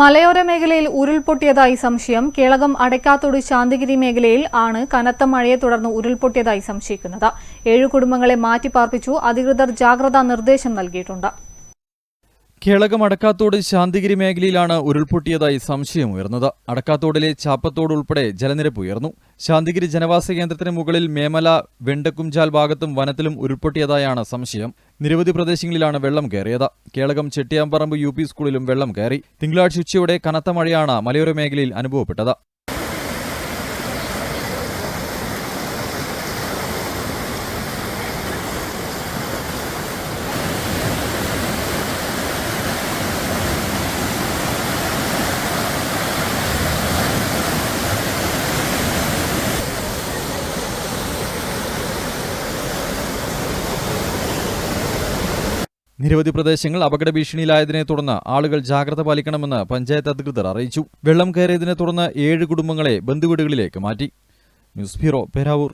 മലയോര മേഖലയിൽ ഉരുൾപൊട്ടിയതായി സംശയം. കേളകം അടയ്ക്കാത്തോട് ശാന്തിഗിരി മേഖലയിൽ ആണ് കനത്ത മഴയെ തുടർന്ന് ഉരുൾപൊട്ടിയതായി സംശയിക്കുന്നത്. ഏഴു കുടുംബങ്ങളെ മാറ്റിപ്പാർപ്പിച്ചു. അധികൃതർ ജാഗ്രതാ നിർദ്ദേശം നൽകിയിട്ടുണ്ട്. കേളകം അടക്കാത്തോട് ശാന്തിഗിരി മേഖലയിലാണ് ഉരുൾപൊട്ടിയതായി സംശയമുയർന്നത് അടക്കാത്തോടിലെ ചാപ്പത്തോട് ഉൾപ്പെടെ ജലനിരപ്പ് ഉയർന്നു. ശാന്തിഗിരി ജനവാസ കേന്ദ്രത്തിന് മുകളിൽ മേമല വെണ്ടക്കുംചാൽ ഭാഗത്തും വനത്തിലും ഉരുൾപൊട്ടിയതായാണ് സംശയം. നിരവധി പ്രദേശങ്ങളിലാണ് വെള്ളം കയറിയത്. കേളകം ചെട്ടിയാമ്പറമ്പ് യു സ്കൂളിലും വെള്ളം കയറി. തിങ്കളാഴ്ച ഉച്ചയോടെ കനത്ത മഴയാണ് മലയോര മേഖലയിൽ അനുഭവപ്പെട്ടത്. നിരവധി പ്രദേശങ്ങൾ അപകട ഭീഷണിയിലായതിനെ തുടർന്ന് ആളുകൾ ജാഗ്രത പാലിക്കണമെന്ന് പഞ്ചായത്ത് അധികൃതർ അറിയിച്ചു. വെള്ളം കയറിയതിനെ തുടർന്ന് ഏഴ് കുടുംബങ്ങളെ ബന്ധുവീടുകളിലേക്ക് മാറ്റി. News bureau Peravoor.